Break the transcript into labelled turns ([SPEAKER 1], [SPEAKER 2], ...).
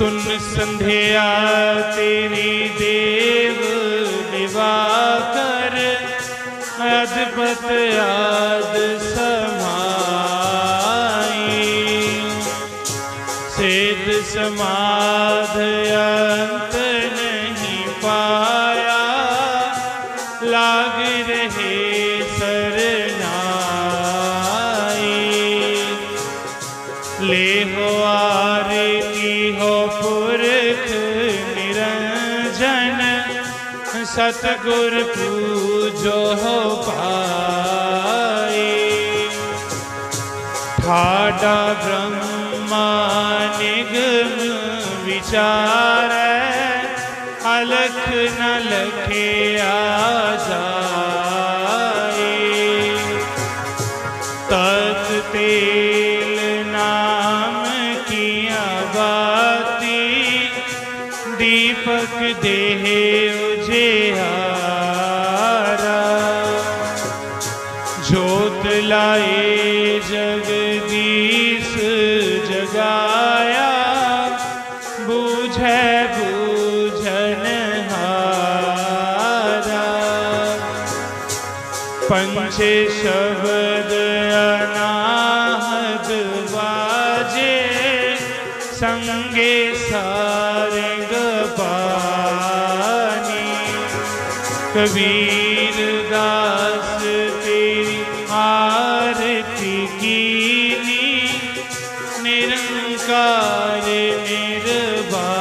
[SPEAKER 1] सुन संध्या तेरी देव दिवाकर अद्भुत आद समाई। सेध समाध अंत नहीं पाया। लाग रहे ले हो आरती हो पुरख निरंजन। सतगुर पूजो हो पाए ठाडा ब्रह्मा निगम विचार अलख न लखे आजाए तत तेल दीपक देह उजियारा जोत लाए जगदीश जगाया। बूझे, बूझन हारा। पंच शब्द अनाहद बाजे, संगे पानी कबीर दास तेरी आरती कीनी निरंकार निर्भा